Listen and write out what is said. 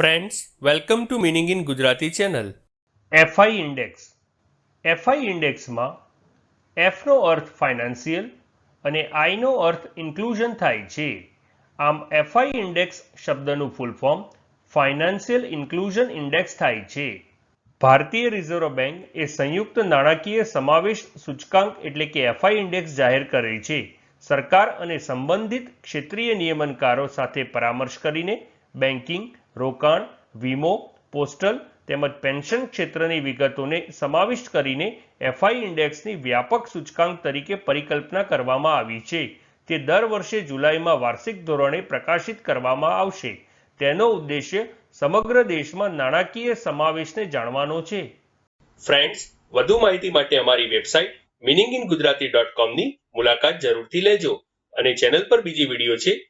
Friends welcome to meaning in Gujarati channel FI index FI ઇન્ડેક્સમાં એફનો અર્થ financial અને આઈનો અર્થ ઇન્ક્લુઝન થાય છે. આમ એફઆઈ ઇન્ડેક્સ શબ્દનું full form financial inclusion index થાય છે. ભારતીય રિઝર્વ બેંક એ સંયુક્ત નાણાકીય સમાવેશ સૂચકાંક એટલે કે એફઆઈ ઇન્ડેક્સ જાહેર કરે છે. સરકાર અને સંબંધિત ક્ષેત્રીય નિયમનકારો સાથે પરામર્શ કરીને બેન્કિંગ, રોકાણ, વીમો, પોસ્ટલ તેમજ પેન્શન ક્ષેત્રની વિગતોને સમાવિષ્ટ કરીને એફઆઈ ઇન્ડેક્સની વ્યાપક સૂચકાંક તરીકે પરિકલ્પના કરવામાં આવી છે. તે દર વર્ષે જુલાઈમાં વાર્ષિક ધોરણે પ્રકાશિત કરવામાં આવશે. તેનો ઉદ્દેશ્ય સમગ્ર દેશમાં નાણાકીય સમાવેશને જાણવાનો છે. ફ્રેન્ડ્સ, વધુ માહિતી માટે અમારી website meaning in Gujarati dot કોમની મુલાકાત જરૂરથી લેજો અને ચેનલ પર બીજી વીડિયો છે